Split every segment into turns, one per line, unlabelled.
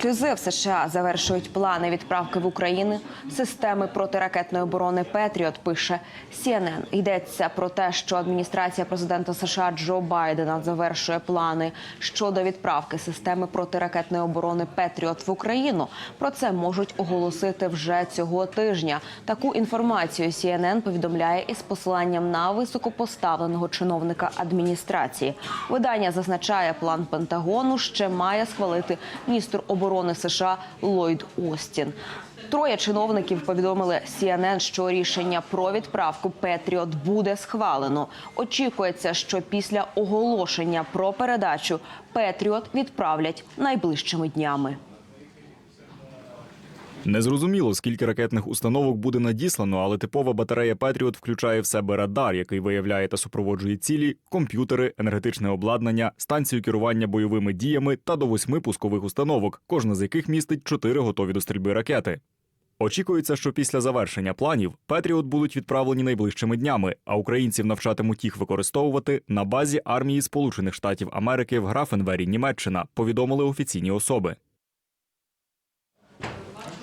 Ексклюзив США завершують плани відправки в Україну системи протиракетної оборони Петріот. Пише CNN. Йдеться про те, що адміністрація президента США Джо Байдена завершує плани щодо відправки системи протиракетної оборони Петріот в Україну. Про це можуть оголосити вже цього тижня. Таку інформацію CNN повідомляє із посиланням на високопоставленого чиновника адміністрації. Видання зазначає, план Пентагону ще має схвалити міністр оборони США Ллойд Остін. Троє чиновників повідомили CNN, що рішення про відправку Петріот буде схвалено. Очікується, що після оголошення про передачу Петріот відправлять найближчими днями.
Незрозуміло, скільки ракетних установок буде надіслано, але типова батарея Петріот включає в себе радар, який виявляє та супроводжує цілі, комп'ютери, енергетичне обладнання, станцію керування бойовими діями та до восьми пускових установок, кожна з яких містить чотири готові до стрільби ракети. Очікується, що після завершення планів Петріот будуть відправлені найближчими днями, а українців навчатимуть їх використовувати на базі армії Сполучених Штатів Америки в Графенвері, Німеччина, повідомили офіційні особи.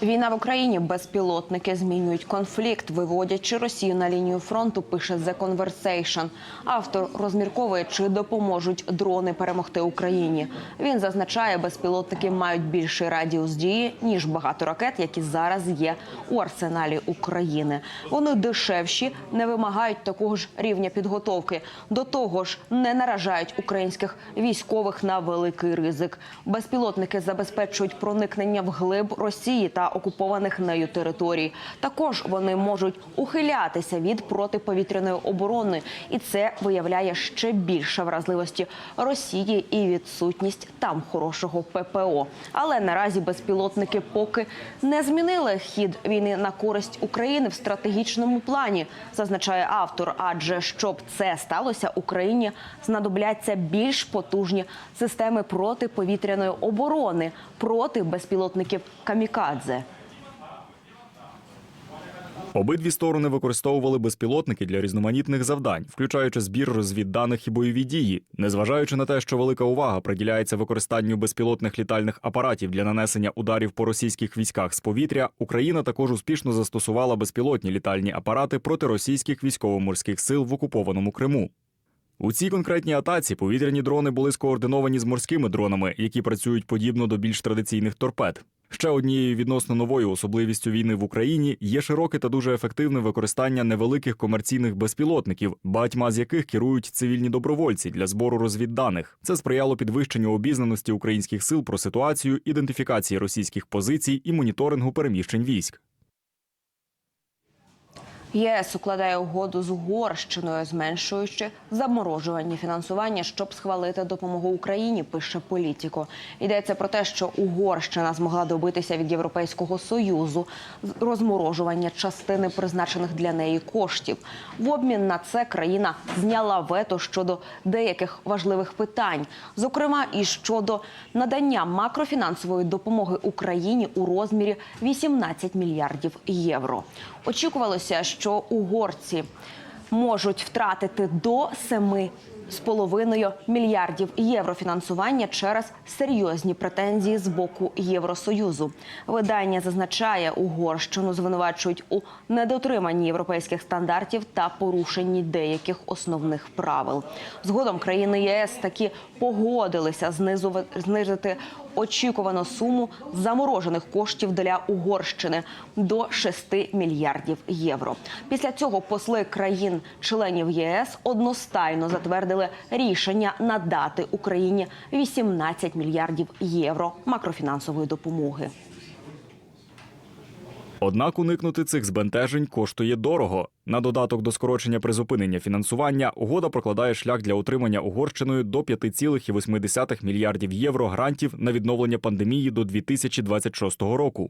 Війна в Україні безпілотники змінюють конфлікт, виводячи Росію на лінію фронту. Пише The Conversation. Автор розмірковує, чи допоможуть дрони перемогти Україні. Він зазначає, безпілотники мають більший радіус дії ніж багато ракет, які зараз є у арсеналі України. Вони дешевші, не вимагають такого ж рівня підготовки. До того ж, не наражають українських військових на великий ризик. Безпілотники забезпечують проникнення в глиб Росії та окупованих нею територій. Також вони можуть ухилятися від протиповітряної оборони, і це виявляє ще більше вразливості Росії і відсутність там хорошого ППО. Але наразі безпілотники поки не змінили хід війни на користь України в стратегічному плані, зазначає автор. Адже щоб це сталося, Україні знадобляться більш потужні системи протиповітряної оборони проти безпілотників камікадзе.
Обидві сторони використовували безпілотники для різноманітних завдань, включаючи збір розвідданих і бойові дії, незважаючи на те, що велика увага приділяється використанню безпілотних літальних апаратів для нанесення ударів по російських військах з повітря. Україна також успішно застосувала безпілотні літальні апарати проти російських військово-морських сил в окупованому Криму. У цій конкретній атаці повітряні дрони були скоординовані з морськими дронами, які працюють подібно до більш традиційних торпед. Ще однією відносно новою особливістю війни в Україні є широке та дуже ефективне використання невеликих комерційних безпілотників, багатьма з яких керують цивільні добровольці для збору розвідданих. Це сприяло підвищенню обізнаності українських сил про ситуацію, ідентифікації російських позицій і моніторингу переміщень військ.
ЄС укладає угоду з Угорщиною, зменшуючи заморожування фінансування, щоб схвалити допомогу Україні. Пише політико. Йдеться про те, що Угорщина змогла добитися від Європейського союзу розморожування частини призначених для неї коштів. В обмін на це країна зняла вето щодо деяких важливих питань, зокрема і щодо надання макрофінансової допомоги Україні у розмірі 18 мільярдів євро. Очікувалося, що угорці можуть втратити до 7 з половиною мільярдів євро фінансування через серйозні претензії з боку Євросоюзу. Видання зазначає, Угорщину звинувачують у недотриманні європейських стандартів та порушенні деяких основних правил. Згодом країни ЄС таки погодилися знизу- знизити очікувану суму заморожених коштів для Угорщини до 6 мільярдів євро. Після цього посли країн-членів ЄС одностайно затвердили рішення надати Україні 18 мільярдів євро макрофінансової допомоги.
Однак уникнути цих збентежень коштує дорого. На додаток до скорочення призупинення фінансування угода прокладає шлях для отримання Угорщиною до 5,8 мільярдів євро грантів на відновлення пандемії до 2026 року.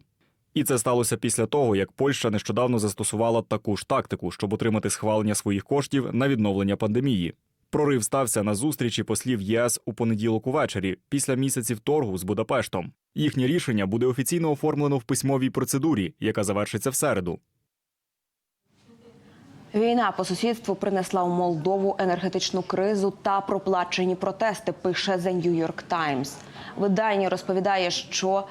І це сталося після того, як Польща нещодавно застосувала таку ж тактику, щоб отримати схвалення своїх коштів на відновлення пандемії. Прорив стався на зустрічі послів ЄС у понеділок увечері, після місяців торгу з Будапештом. Їхнє рішення буде офіційно оформлено в письмовій процедурі, яка завершиться в середу.
Війна по сусідству принесла у Молдову енергетичну кризу та проплачені протести. Пише The New York Times. Видання розповідає, що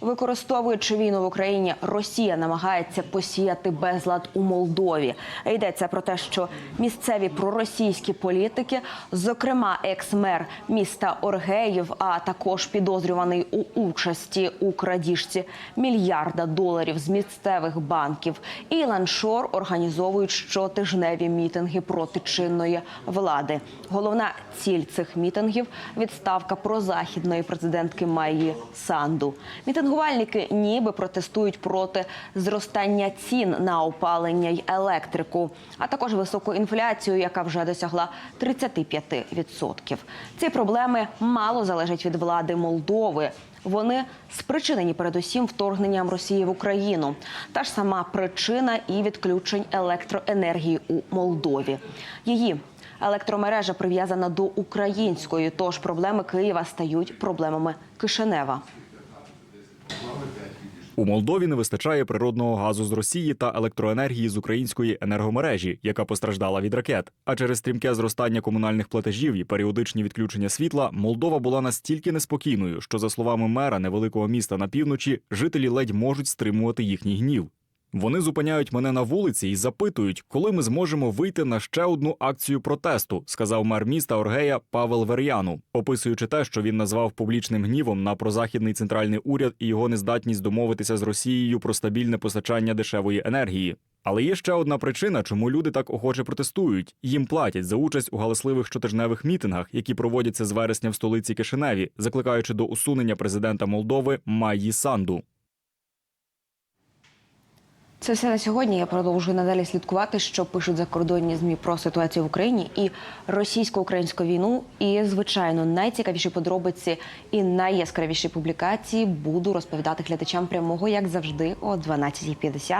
Використовуючи війну в Україні, Росія намагається посіяти безлад у Молдові. Йдеться про те, що місцеві проросійські політики, зокрема екс-мер міста Оргеїв, а також підозрюваний у участі у крадіжці мільярда доларів з місцевих банків, і Ланшор організовують щотижневі мітинги проти чинної влади. Головна ціль цих мітингів відставка прозахідної президентки Майї Санду. Мітингувальники ніби протестують проти зростання цін на опалення й електрику, а також високу інфляцію, яка вже досягла 35%. Ці проблеми мало залежать від влади Молдови. Вони спричинені передусім вторгненням Росії в Україну. Та ж сама причина і відключень електроенергії у Молдові. Її електромережа прив'язана до української, тож проблеми Києва стають проблемами Кишинева.
У Молдові не вистачає природного газу з Росії та електроенергії з української енергомережі, яка постраждала від ракет. А через стрімке зростання комунальних платежів і періодичні відключення світла Молдова була настільки неспокійною, що, за словами мера невеликого міста на півночі, жителі ледь можуть стримувати їхній гнів. Вони зупиняють мене на вулиці і запитують, коли ми зможемо вийти на ще одну акцію протесту, сказав мер міста Оргея Павел Вер'яну, описуючи те, що він назвав публічним гнівом на прозахідний центральний уряд і його нездатність домовитися з Росією про стабільне постачання дешевої енергії. Але є ще одна причина, чому люди так охоче протестують. Їм платять за участь у галасливих щотижневих мітингах, які проводяться з вересня в столиці Кишиневі, закликаючи до усунення президента Молдови Майї Санду.
Це все на сьогодні. Я продовжую надалі слідкувати, що пишуть закордонні змі про ситуацію в Україні і російсько-українську війну. І звичайно, найцікавіші подробиці і найяскравіші публікації буду розповідати глядачам прямого, як завжди, о 12.50.